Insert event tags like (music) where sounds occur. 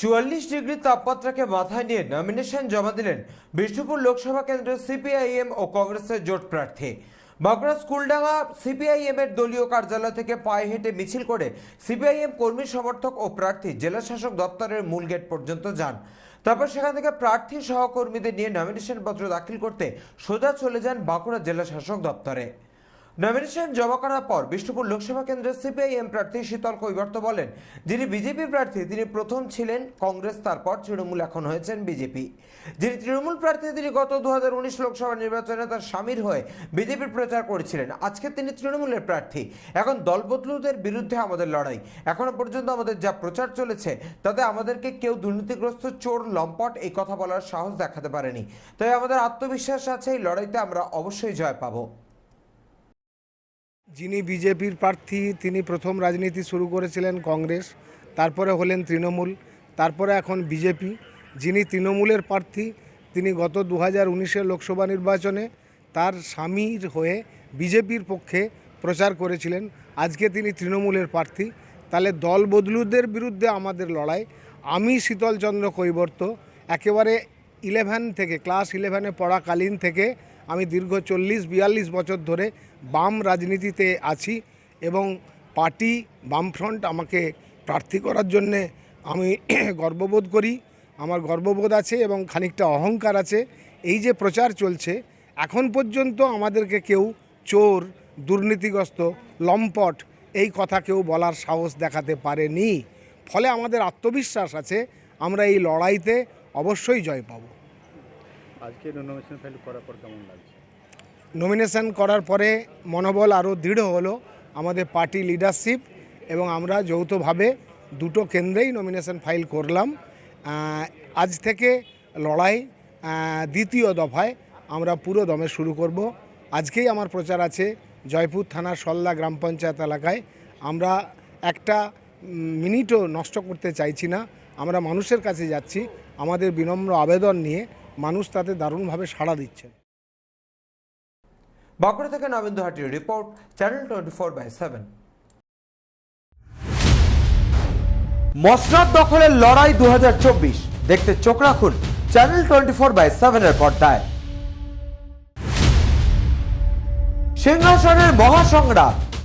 চুয়াল্লিশ ডিগ্রি তাপমাত্রাকে মাথায় নিয়ে নমিনেশন জমা দিলেন বিষ্ণুপুর লোকসভা কেন্দ্রের সিপিআইএম ও কংগ্রেসের জোট প্রার্থী। বাঁকুড়া স্কুলডাঙ্গা সিপিআইএম এর দলীয় কার্যালয় থেকে পায়ে হেঁটে মিছিল করে সিপিআইএম কর্মী সমর্থক ও প্রার্থী জেলা শাসক দপ্তরের মূল গেট পর্যন্ত যান। তারপর সেখান থেকে প্রার্থী সহকর্মীদের নিয়ে নমিনেশন পত্র দাখিল করতে সোজা চলে যান বাঁকুড়া জেলা শাসক দপ্তরে। নমিনেশন জমা করার পর বিষ্ণুপুর লোকসভা কেন্দ্রের সিপিআইএম প্রার্থী শীতল কৈবর্ত বলেন, যিনি বিজেপি প্রার্থী, তিনি প্রথম ছিলেন কংগ্রেস, তারপর তৃণমূল এখন হয়েছেন বিজেপি যিনি তৃণমূল প্রার্থী, তিনি গত দু হাজার উনিশ লোকসভা নির্বাচনে তার স্বামীর হয়ে বিজেপির প্রচার করেছিলেন। আজকে তিনি তৃণমূলের প্রার্থী। এখন দলবদলুদের বিরুদ্ধে আমাদের লড়াই। এখনও পর্যন্ত আমাদের যা প্রচার চলেছে, তাতে আমাদেরকে কেউ দুর্নীতিগ্রস্ত চোর, লম্পট এই কথা বলার সাহস দেখাতে পারেনি। তাই আমাদের আত্মবিশ্বাস আছে, এই লড়াইতে আমরা অবশ্যই জয় পাবো। যিনি বিজেপির প্রার্থী, তিনি প্রথম রাজনীতি শুরু করেছিলেন কংগ্রেস, তারপরে হলেন তৃণমূল, তারপরে এখন বিজেপি। যিনি তৃণমূলের প্রার্থী, তিনি গত দু হাজার লোকসভা নির্বাচনে তার স্বামীর হয়ে বিজেপির পক্ষে প্রচার করেছিলেন। আজকে তিনি তৃণমূলের প্রার্থী। তাহলে দল বদলুদের বিরুদ্ধে আমাদের লড়াই। আমি শীতলচন্দ্র কৈবর্ত, একেবারে ইলেভেন থেকে, ক্লাস ইলেভেনে পড়াকালীন থেকে আমি দীর্ঘ চল্লিশ, বিয়াল্লিশ বছর ধরে বাম রাজনীতিতে আছি এবং পার্টি বামফ্রন্ট আমাকে প্রার্থী করার জন্যে আমি (clears throat) গর্ববোধ করি। আমার গর্ববোধ আছে এবং খানিকটা অহংকার আছে। এই যে প্রচার চলছে, এখন পর্যন্ত আমাদেরকে কেউ চোর, দুর্নীতিগ্রস্ত, লম্পট এই কথা কেউ বলার সাহস দেখাতে পারেনি। ফলে আমাদের আত্মবিশ্বাস আছে। আমরা এই লড়াইতে অবশ্যই জয় পাবো। আজকে নমিনেশন ফাইল করার পর কেমন লাগছে? নমিনেশন করার পরে মনোবল আরও দৃঢ় হলো আমাদের পার্টি লিডারশিপ এবং আমরা যৌথভাবে দুটো কেন্দ্রেই নমিনেশন ফাইল করলাম। আজ থেকে লড়াই দ্বিতীয় দফায় আমরা পুরো দমে শুরু করব। আজকেই আমার প্রচার আছে জয়পুর থানার সল্লা গ্রাম পঞ্চায়েত এলাকায়। আমরা একটা মিনিটও নষ্ট করতে চাইছি না। আমরা মানুষের কাছে যাচ্ছি, আমাদের বিনম্র আবেদন নিয়ে মানুষ তাতে দারুণভাবে সাড়া দিচ্ছেন বাঁকুড়া থেকে Nabendu হাটির report, channel twenty four by seven. মসনাদ দখলের লড়াই দু হাজার চব্বিশ। দেখতে চোখ রাখুন চ্যানেল টোয়েন্টি ফোর বাই সেভেনের পর্দায়। সিংহাসনের মহাসংগ্রাম